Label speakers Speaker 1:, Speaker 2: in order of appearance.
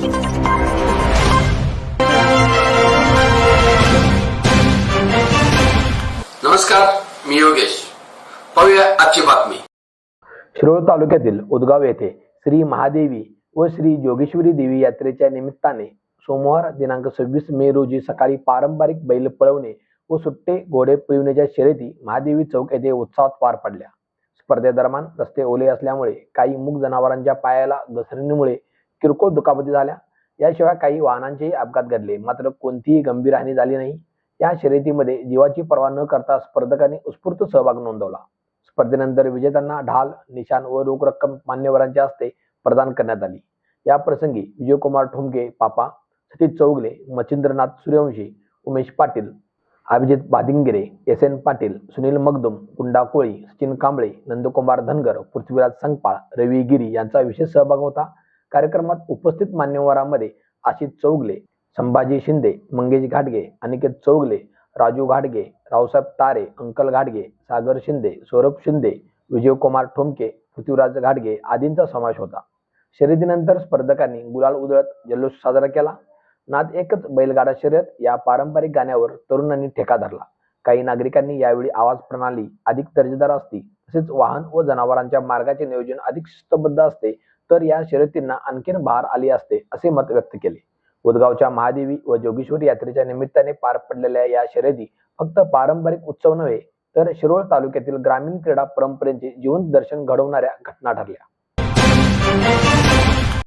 Speaker 1: नमस्कार मी योगेश. पाहूया आजची बातमी.
Speaker 2: शिरोळ तालुक्यातील उदगाव येथे श्री महादेवी व श्री जोगेश्वरी देवी यात्रेच्या निमित्ताने सोमवार दिनांक सव्वीस मे रोजी सकाळी पारंपरिक बैल पळवणे व सुट्टे घोडे पिळवण्याच्या शर्यती महादेवी चौक येथे उत्साहात पार पडल्या. स्पर्धेदरम्यान रस्ते ओले असल्यामुळे काही मूग जनावरांच्या पायाला घसरणीमुळे किरकोळ दुखापती झाल्या. याशिवाय काही वाहनांचेही अपघात घडले. मात्र कोणतीही गंभीर हानी झाली नाही. या शर्यतीमध्ये जीवाची पर्वा न करता स्पर्धकांनी उत्स्फूर्त सहभाग नोंदवला. स्पर्धेनंतर विजेत्यांना ढाल निशाण व रोख रक्कम मान्यवरांच्या हस्ते प्रदान करण्यात आली. या प्रसंगी विजयकुमार ठोंबके पापा सतीश चौगले मच्छिंद्रनाथ सूर्यवंशी उमेश पाटील अभिजित बादिंगिरे एस एन पाटील सुनील मगदुम गुंडा कोळी सचिन कांबळे नंदकुमार धनगर पृथ्वीराज संगपाळ रवी गिरी यांचा विशेष सहभाग होता. कार्यक्रमात उपस्थित मान्यवरांमध्ये आशिष चौगले संभाजी शिंदे मंगेश घाटगे अनिकेत चौगले राजू घाटगे रावसाहेब तारे अंकल घाटगे सागर शिंदे सौरभ शिंदे विजयकुमार ठोमके पृथ्वीराज घाटगे आदींचा समावेश होता. शर्यतीनंतर स्पर्धकांनी गुलाल उधळत जल्लोष साजरा केला. नाद एकच बैलगाडा शर्यत या पारंपरिक गाण्यावर तरुणांनी ठेका धरला. काही नागरिकांनी यावेळी आवाज प्रणाली अधिक दर्जेदार असती तसेच वाहन व जनावरांच्या मार्गाचे नियोजन अधिक शिस्तबद्ध असते तर या शर्यतींना आणखीन भार आली असते असे मत व्यक्त केले. उदगावच्या महादेवी व जोगेश्वरी यात्रेच्या निमित्ताने पार पडलेल्या या शर्यती फक्त पारंपरिक उत्सव नव्हे तर शिरोळ तालुक्यातील ग्रामीण क्रीडा परंपरेचे जिवंत दर्शन घडवणाऱ्या घटना ठरल्या.